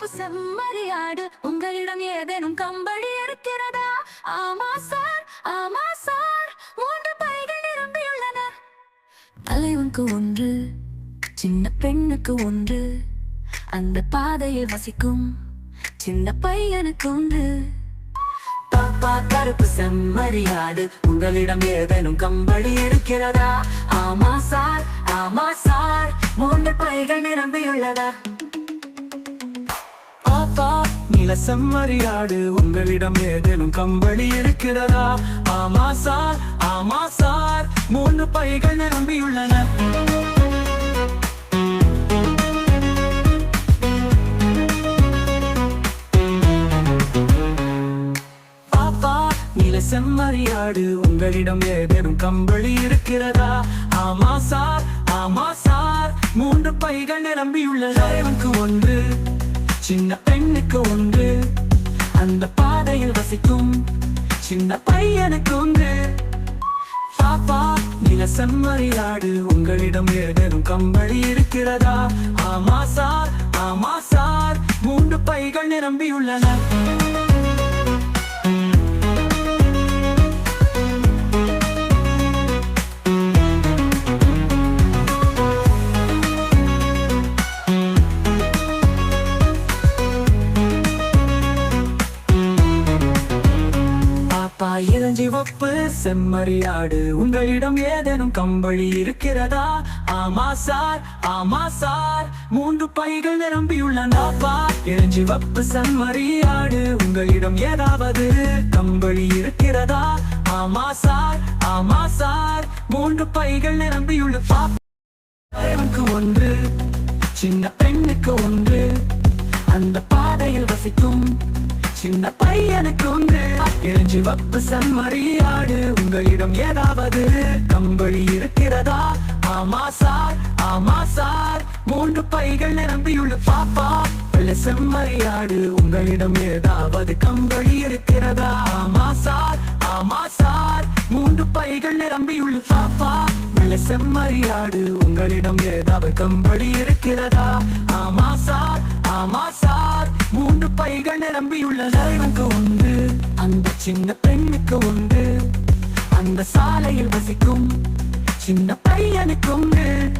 கருப்பு செம்மறியாடு. உங்களிடம் ஏதேனும் கம்பளி இருக்கிறதா? ஆமா சார் ஆமா சார். மூன்று பைகள் நிரம்பியுள்ளன தலைவனுக்கு ஒன்று சின்ன பெண்ணுக்கு ஒன்று. அந்த பாதையில் வசிக்கும் சின்ன பையனுக்கு ஒன்று. பாப்பா கருப்பு செம்மறியாடு. உங்களிடம் ஏதேனும் கம்பளி இருக்கிறதா? ஆமா சார் ஆமா சார். மூன்று பைகள் நிரம்பியுள்ளதா நீல செம்மறியாடு உங்களிடம் ஏதேனும் கம்பளி இருக்கிறதா? ஆமா சார் ஆமா சார். மூன்று பைகள் நிரம்பியுள்ளன. பாப்பா செம்மறியாடு உங்களிடம் ஏதேனும் கம்பளி இருக்கிறதா? ஆமா சார் ஆமா சார். மூன்று பைகள் நிரம்பியுள்ளன. எனக்கு ஒன்று. சின்ன பெண்ணுக்கு ஒன்று அந்த பாதையில் வசிக்கும் சின்ன பையனுக்கு ஒன்று பாப்பா நில செம்மறியாடு உங்களிடம் ஏதேனும் கம்பளி இருக்கிறதா? இளஞ்சிவப்பு செம்மறியாடு. உங்களிடம் ஏதேனும் கம்பளி இருக்கிறதா? ஆமா சார் ஆமா சார். மூன்று பைகள் நிரம்பியுள்ள நாப்பா. இளஞ்சிவப்பு செம்மறியாடு. உங்களிடம் ஏதாவது கம்பளி இருக்கிறதா? ஆமா சார் ஆமா சார். மூன்று பைகள் நிரம்பியுள்ள பாப்பாவுக்கு ஒன்று சின்ன பெண்ணுக்கு ஒன்று. அந்த பாதையில் வசிக்கும் சின்ன பையனுக்கு ஒன்று இளஞ்சிவப்பு செம்மறியாடு. உங்களிடம் ஏதாவது கம்பளி இருக்கிறதா? ஆமா சார் ஆமா சார். மூன்று பைகள் நிரம்பியுள்ள பாப்பா. வெள்ளை செம்மறியாடு. உங்களிடம் ஏதாவது கம்பளி இருக்கிறதா? ஆமா சார் ஆமா சார். மூன்று பைகள் நிரம்பியுள்ள பாப்பா. வெள்ளை செம்மறியாடு. உங்களிடம் ஏதாவது கம்பளி இருக்கிறதா? ஆமா சார் ஆமா சார். மூன்று பைகள் நிரம்பியுள்ள தலைவனுக்கு உண்டு. அந்த சின்ன பெண்ணுக்கு உண்டு. அந்த சாலையில் வசிக்கும் சின்ன பையனுக்கு உண்டு.